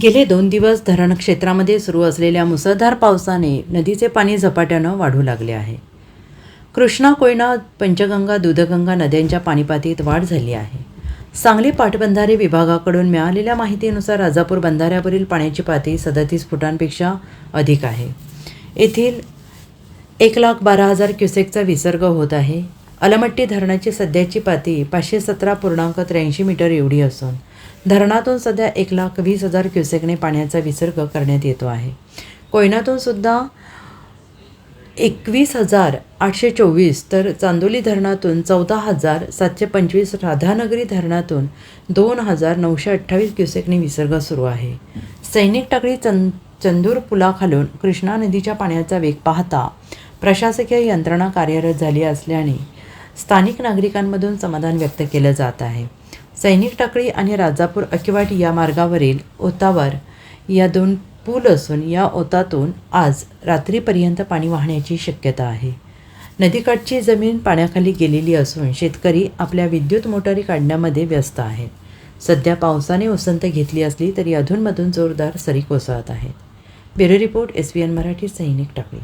गेले दोन दिवस धरण क्षेत्रामध्ये सुरू असलेल्या मुसळधार पावसाने नदीचे पाणी झपाट्यानं वाढू लागले आहे. कृष्णा कोयना पंचगंगा दूधगंगा नद्यांच्या पाणीपातीत वाढ झाली आहे. सांगली पाटबंधारे विभागाकडून मिळालेल्या माहितीनुसार राजापूर बंधाऱ्यावरील पाण्याची पातळी सदतीस फुटांपेक्षा अधिक आहे. येथील एक लाख बारा हजार क्युसेकचा विसर्ग होत आहे. अलमट्टी धरणाची सध्याची पाती पाचशे सतरा पूर्णांक त्र्याऐंशी मीटर एवढी असून धरणातून सध्या एक लाख वीस हजार क्युसेकने पाण्याचा विसर्ग करण्यात येतो आहे. कोयनातून सुद्धा एकवीस हजार आठशे चोवीस तर चांदोली धरणातून चौदा हजार सातशे पंचवीस राधानगरी धरणातून दोन हजार नऊशे अठ्ठावीस क्युसेकने विसर्ग सुरू आहे. सैनिक टाकळी चंद चंदूर पुलाखालून कृष्णा नदीच्या पाण्याचा वेग पाहता प्रशासकीय यंत्रणा कार्यरत झाली असल्याने स्थानिक नागरिकांमधून समाधान व्यक्त केलं जात आहे. सैनिक टाकळी आणि राजापूर अकिवाट या मार्गावरील ओतावर या दोन पूल असून या ओतातून आज रात्रीपर्यंत पाणी वाहण्याची शक्यता आहे. नदीकाठची जमीन पाण्याखाली गेलेली असून शेतकरी आपल्या विद्युत मोटारी काढण्यामध्ये व्यस्त आहेत. सध्या पावसाने उसंत घेतली असली तरी अधूनमधून जोरदार सरी कोसळत आहेत. Bureau report S B N Marathi सैनिक टाकळी.